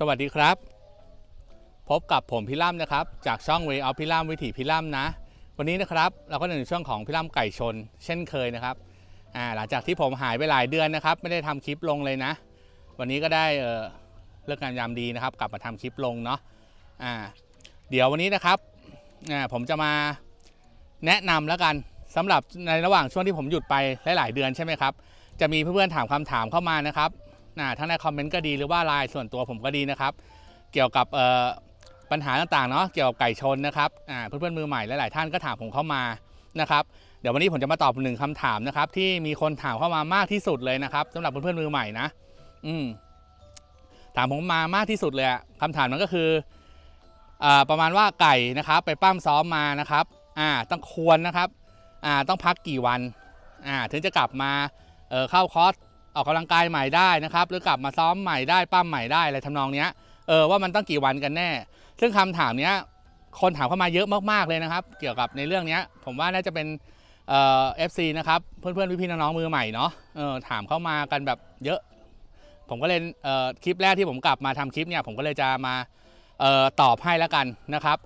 สวัสดีครับ พบกับผมพี่ล่ำนะครับ จากช่อง Way of พี่ล่ำวิถีพี่ล่ำนะ วันนี้นะครับเราก็อยู่ในช่วงของพี่ล่ำไก่ชน เช่นเคยนะครับอ่าหลังจากที่ผมหายไปหลายเดือนนะครับ ไม่ได้ทำคลิปลงเลยนะ วันนี้ก็ได้เออเลิกงานยามดีนะครับ กลับมาทำคลิปลงเนาะอ่าเดี๋ยววันนี้นะครับอ่าผมจะมาแนะนำแล้วกันสำหรับในระหว่างช่วงที่ผมหยุดไปหลายๆเดือนใช่ไหมครับจะมีเพื่อนๆถามคำถามเข้ามานะครับ อ่าทั้งในคอมเมนต์ก็ดีหรือว่าไลน์ส่วนตัวผมก็ดีนะครับ เกี่ยวกับปัญหาต่างๆเนาะเกี่ยวกับไก่ชนนะครับอ่าเพื่อนๆมือใหม่หลายๆท่านก็ถามผมเข้ามานะครับเดี๋ยววันนี้ผมจะมาตอบหนึ่งคำถามนะครับ ที่มีคนถามเข้ามามากที่สุดเลยนะครับสำหรับเพื่อนๆมือใหม่นะ อืมถามผมมามากที่สุดเลยอะคำถามนั้นก็คืออประมาณว่าไก่นะครับ ไปปั้มซ้อมมานะครับ อ่า ต้องควรนะครับ อ่า ต้องพักกี่วัน อ่า ถึงจะกลับมาเเข้าคอร์ส ออกกำลังกายใหม่ได้นะครับ หรือกลับมาซ้อมใหม่ได้ปั้มใหม่ได้อะไรทำนองเนี้ยเออว่ามันต้องกี่วันกันแน่ ซึ่งคำถามเนี้ยคนถามเข้ามาเยอะมากๆเลยนะครับ เกี่ยวกับในเรื่องเนี้ยผมว่าน่าจะเป็นเอ่อฟซีนะครับเพื่อนๆพี่ๆน้องๆมือใหม่เนาะเออถามเข้ามากันแบบเยอะ ผมก็เลยเอ่อคลิปแรกที่ผมกลับมาทำคลิปเนี่ยผมก็เลยจะมาเออตอบให้แล้วกันนะครับ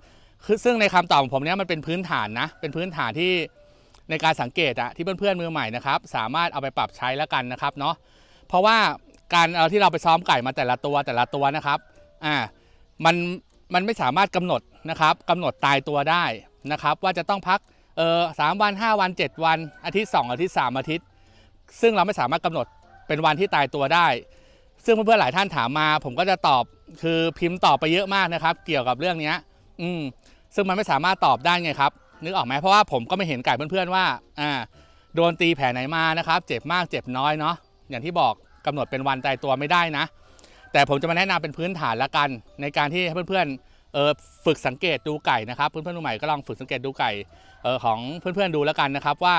คือซึ่งในคำตอบของผมเนี่ยมันเป็นพื้นฐานนะเป็นพื้นฐานที่ ในการสังเกตอะที่เพื่อนๆมือใหม่นะครับสามารถเอาไปปรับใช้แล้วกันนะครับเนาะเพราะว่าการเอาที่เราไปซ้อมไก่มาแต่ละตัวแต่ละตัวนะครับอ่ามันมันไม่สามารถกำหนดนะครับกำหนดตายตัวได้นะครับว่าจะต้องพักเออสามวัน 5 วัน 7 วัน อาทิตย์ 2 อาทิตย์ 3 อาทิตย์ ซึ่งเราไม่สามารถกำหนดเป็นวันที่ตายตัวได้ ซึ่งเพื่อนๆหลายท่านถามมา ผมก็จะตอบคือพิมพ์ตอบไปเยอะมากนะครับ เกี่ยวกับเรื่องนี้อืมซึ่งมันไม่สามารถตอบได้ไงครับ นึกออกไหมเพราะว่าผมก็ไม่เห็นไก่เพื่อนๆว่าอ่าโดนตีแผลไหนมานะครับ เจ็บมากเจ็บน้อยเนาะอย่างที่บอกกำหนดเป็นวันตายตัวไม่ได้นะ แต่ผมจะมาแนะนำเป็นพื้นฐานละกัน ในการที่ให้เพื่อนๆเออฝึกสังเกตดูไก่นะครับ เพื่อนๆใหม่ก็ลองฝึกสังเกตดูไก่เออของเพื่อนๆดูแล้วกันนะครับว่า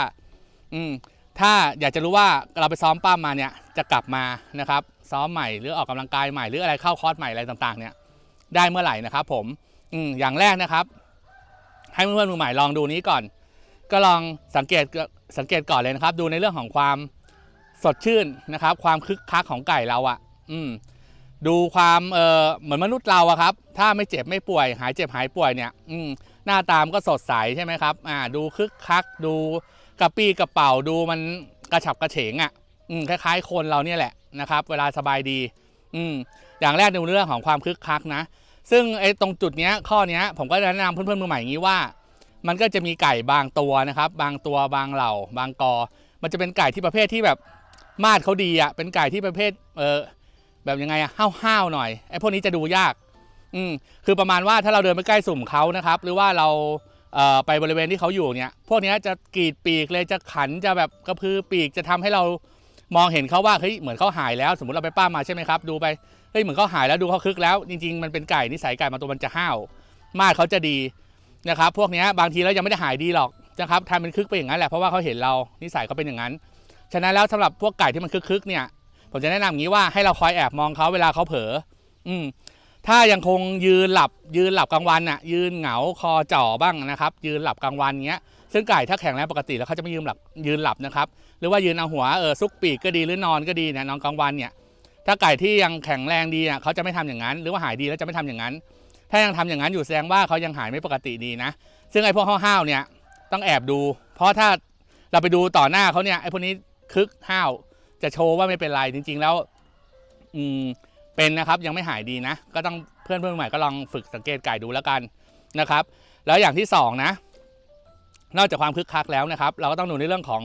อืมถ้าอยากจะรู้ว่าเราไปซ้อมปั้มมาเนี่ยจะกลับมานะครับ ซ้อมใหม่หรือออกกำลังกายใหม่หรืออะไรเข้าคอร์สใหม่อะไรต่างๆ เนี่ยได้เมื่อไหร่นะครับ ผมอืมอย่างแรกนะครับ ให้เพื่อนๆมือใหม่ลองดูนี้ก่อน ก็ลองสังเกตสังเกตก่อนเลยนะครับ ดูในเรื่องของความสดชื่นนะครับ ความคึกคักของไก่เราอะ่ะ อืมดูความเออเหมือนมนุษย์เราอะครับ ถ้าไม่เจ็บไม่ป่วย หายเจ็บหายป่วยเนี่ย อืมหน้าตามก็สดใสใช่ไหมครับ อ่า ดูคึกคัก ดูกระปี้กระเป๋าดูมันกระฉับกระเฉงอะ่ะ อืมคล้าย ๆ คนเราเนี่ยแหละนะครับ เวลาสบายดี อืมอย่างแรกดูเรื่องของความคึกคักนะ ซึ่งไอ้ตรงจุดเนี้ยข้อเนี้ยผมก็จะแนะนำเพื่อนๆมือใหม่อย่างนี้ว่า มันก็จะมีไก่บางตัวนะครับ บางตัวบางเหล่า บางกอ มันจะเป็นไก่ที่ประเภทที่แบบมาดเขาดีอะ่ะเป็นไก่ที่ประเภทเออแบบยังไงอะห้าวๆหน่อยไอ้พวกนี้จะดูยาก อืมคือประมาณว่าถ้าเราเดินไปใกล้สุ่มเขานะครับ หรือว่าเราเอ่อไปบริเวณที่เขาอยู่เนี่ย พวกเนี้ยจะกรีดปีกเลยจะขันจะแบบกระพือปีกจะทำให้เรามองเห็นเขาว่าเฮ้ยเหมือนเขาหายแล้ว สมมติเราไปป้ามาใช่ไหมครับ ดูไป เฮ้ยเหมือนเขาหายแล้วดูเขาคึกแล้ว จริง ๆ มันเป็นไก่นิสัยไก่มาตัวมันจะห้าวมาดเขาจะดีนะครับ พวกนี้บางทีแล้วยังไม่ได้หายดีหรอกนะครับทำเป็นคึกไปอย่างนั้นแหละเพราะว่าเขาเห็นเรานิสัยเขาเป็นอย่างนั้น ฉะนั้นแล้วสำหรับพวกไก่ที่มันคึกๆเนี่ยผมจะแนะนำอย่างนี้ว่าให้เราคอยแอบมองเขาเวลาเขาเผลออืมถ้ายังคงยืนหลับยืนหลับกลางวันน่ะยืนเหงาคอจ่อบ้างนะครับ ยืนหลับกลางวันเงี้ยซึ่งไก่ถ้าแข็งแรงปกติแล้วเขาจะไม่ยืนหลับยืนหลับนะครับ หรือว่ายืนเอาหัวเออซุกปีกก็ดีหรือนอนก็ดีเนี่ยนอนกลางวันเนี่ย ถ้าไก่ที่ยังแข็งแรงดีอะเขาจะไม่ทำอย่างนั้น หรือว่าหายดีแล้วจะไม่ทำอย่างนั้น ถ้ายังทำอย่างนั้นอยู่แสดงว่าเขายังหายไม่ปกติดีนะ ซึ่งไอ้พวกห้าวๆเนี่ยต้องแอบดู เพราะถ้าเราไปดูต่อหน้าเขาเนี่ยไอ้พวกนี้คึกห้าวจะโชว์ว่าไม่เป็นไรจริง ๆ แล้วอืมเป็นนะครับยังไม่หายดีนะ ก็ต้องเพื่อนเพื่อนใหม่ก็ลองฝึกสังเกตไก่ดูแล้วกันนะครับ แล้วอย่างที่สองนะนอกจากความคึกคักแล้วนะครับ เราก็ต้องดูในเรื่องของ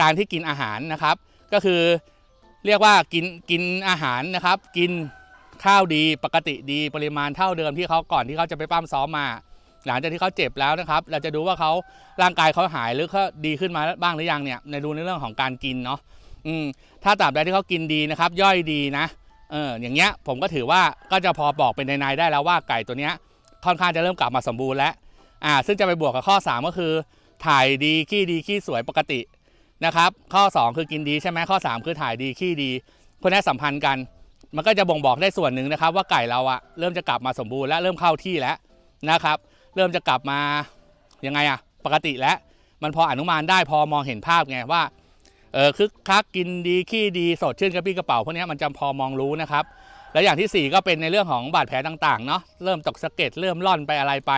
การที่กินอาหารนะครับ ก็คือ เรียกว่ากินกินอาหารนะครับ กินข้าวดีปกติดีปริมาณเท่าเดิมที่เขาก่อนที่เขาจะไปปั้มซ้อมมา หลังจากที่เขาเจ็บแล้วนะครับ เราจะดูว่าเขาร่างกายเขาหายหรือเขาดีขึ้นมาบ้างหรือยังเนี่ยในดูในเรื่องของการกินเนาะอืมถ้าตราบใดที่เขากินดีนะครับ ย่อยดีนะเอออย่างเงี้ยผมก็ถือว่าก็จะพอบอกเป็นในๆได้แล้วว่าไก่ตัวเนี้ยค่อนข้างจะเริ่มกลับมาสมบูรณ์แล้วอ่าซึ่งจะไปบวกกับข้อ 3 ก็คือ ถ่ายดีขี้ดีขี้สวยปกติ นะครับ ข้อ 2 คือกินดีใช่ไหมข้อ 3 คือถ่ายดีขี้ดีพวกนี้สัมพันธ์กัน มันก็จะบ่งบอกได้ส่วนหนึ่งนะครับ ว่าไก่เราอะเริ่มจะกลับมาสมบูรณ์และเริ่มเข้าที่แล้วนะครับ เริ่มจะกลับมายังไงอะปกติแล้วมันพออนุมานได้พอมองเห็นภาพไงว่าเออคึกคักกินดีขี้ดีสดชื่นกระปี้กระเป๋าพวกนี้มันจะพอมองรู้นะครับ แล้วอย่างที่สี่ก็เป็นในเรื่องของบาดแผลต่างๆเนาะเริ่มตกสะเก็ดเริ่มร่อนไปอะไรไป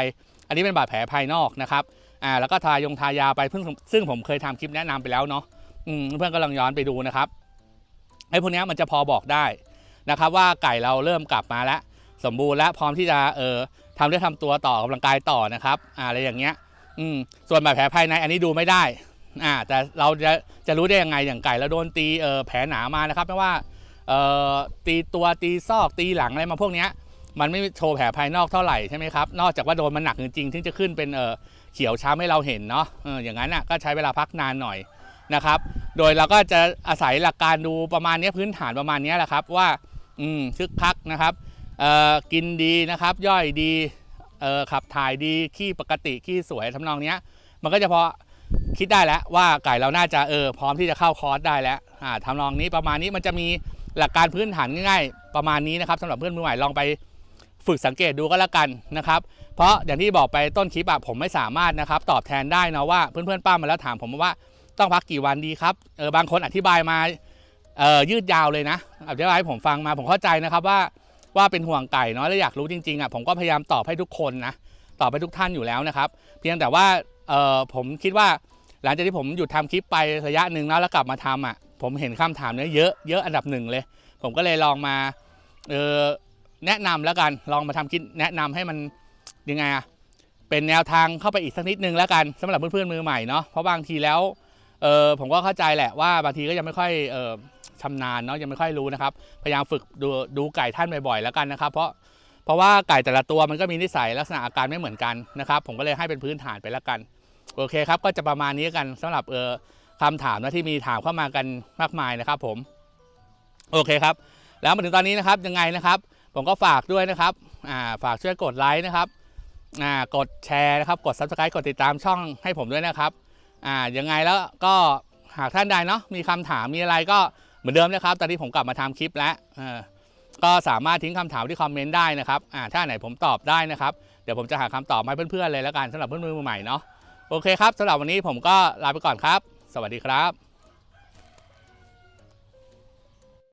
อันนี้เป็นบาดแผลภายนอกนะครับ อ่าแล้วก็ทายงทายาไปเพิ่งซึ่งผมเคยทำคลิปแนะนำไปแล้วเนาะอืมเพื่อนก็ลองย้อนไปดูนะครับไอ้พวกนี้มันจะพอบอกได้นะครับ ว่าไก่เราเริ่มกลับมาแล้ว สมบูรณ์และพร้อมที่จะเออทำได้ทำตัวต่อกำลังกายต่อนะครับอ่าอะไรอย่างเงี้ย อืมส่วนบาดแผลภายในอันนี้ดูไม่ได้อ่าแต่เราจะจะรู้ได้ยังไงอย่างไก่เราโดนตีเออแผลหนามานะครับไม่ว่าเอ่อตีตัวตีซอกตีหลังอะไรมาพวกเนี้ยมันไม่โชว์แผลภายนอกเท่าไหร่ใช่ไหมครับ นอกจากว่าโดนมันหนักจริงๆถึงจะขึ้นเป็นเออ เขียวช้ำให้เราเห็นเนาะออย่างนั้นอะก็ใช้เวลาพักนานหน่อยนะครับ โดยเราก็จะอาศัยหลักการดูประมาณนี้พื้นฐานประมาณนี้แหละครับว่าอืมคึกคักนะครับกินดีนะครับย่อยดีขับถ่ายดีขี้ปกติขี้สวยทำนองเนี้ย มันก็จะพอคิดได้แล้วว่าไก่เราน่าจะเออพร้อมที่จะเข้าคอร์สได้แล้วอ่าทำนองนี้ประมาณนี้มันจะมีหลักการพื้นฐานง่ายๆ ประมาณนี้นะครับสำหรับเพื่อนมือใหม่ลองไป ฝึกสังเกตดูก็แล้วกันนะครับ เพราะอย่างที่บอกไปต้นคลิปอะผมไม่สามารถนะครับ ตอบแทนได้นะว่าเพื่อนๆป้ามาแล้วถามผมว่าต้องพักกี่วันดีครับเออบางคนอธิบายมาเออยืดยาวเลยนะอธิบายให้ผมฟังมาผมเข้าใจนะครับว่าว่าเป็นห่วงไก่เนาะและอยากรู้จริงๆอะผมก็พยายามตอบให้ทุกคนนะตอบให้ทุกท่านอยู่แล้วนะครับ เพียงแต่ว่าเออผมคิดว่าหลังจากที่ผมหยุดทำคลิปไประยะหนึ่งแล้วแล้วกลับมาทำอะผมเห็นคำถามเนี้ยเยอะเยอะอันดับหนึ่งเลย ผมก็เลยลองมาเออ แนะนำแล้วกันลองมาทำคลิปแนะนำให้มันยังไงอะเป็นแนวทางเข้าไปอีกสักนิดนึงแล้วกันสำหรับเพื่อนๆมือใหม่เนาะเพราะบางทีแล้วเออผมก็เข้าใจแหละว่าบางทีก็ยังไม่ค่อยเออชำนาญเนาะยังไม่ค่อยรู้นะครับ พยายามฝึกดูดูไก่ท่านบ่อยๆแล้วกันนะครับ เพราะเพราะว่าไก่แต่ละตัวมันก็มีนิสัยลักษณะอาการไม่เหมือนกันนะครับ ผมก็เลยให้เป็นพื้นฐานไปแล้วกัน โอเคครับ ก็จะประมาณนี้กันสำหรับเออคำถามนะที่มีถามเข้ามากันมากมายนะครับ ผม โอเคครับ แล้วมาถึงตอนนี้นะครับยังไงนะครับ ผมก็ฝากด้วยนะครับอ่าฝากช่วยกดไลค์นะครับอ่ากดแชร์นะครับ กด subscribe กดติดตามช่องให้ผมด้วยนะครับอ่ายังไงแล้วก็หากท่านใดเนาะมีคำถามมีอะไรก็เหมือนเดิมนะครับ ตอนนี้ผมกลับมาทำคลิปแล้วก็สามารถทิ้งคำถามที่คอมเมนต์ได้นะครับอ่าถ้าไหนผมตอบได้นะครับ เดี๋ยวผมจะหาคำตอบมาให้เพื่อนๆเลยแล้วกันสำหรับเพื่อนๆมือใหม่เนาะโอเคครับสำหรับวันนี้ผมก็ลาไปก่อนครับ สวัสดีครับ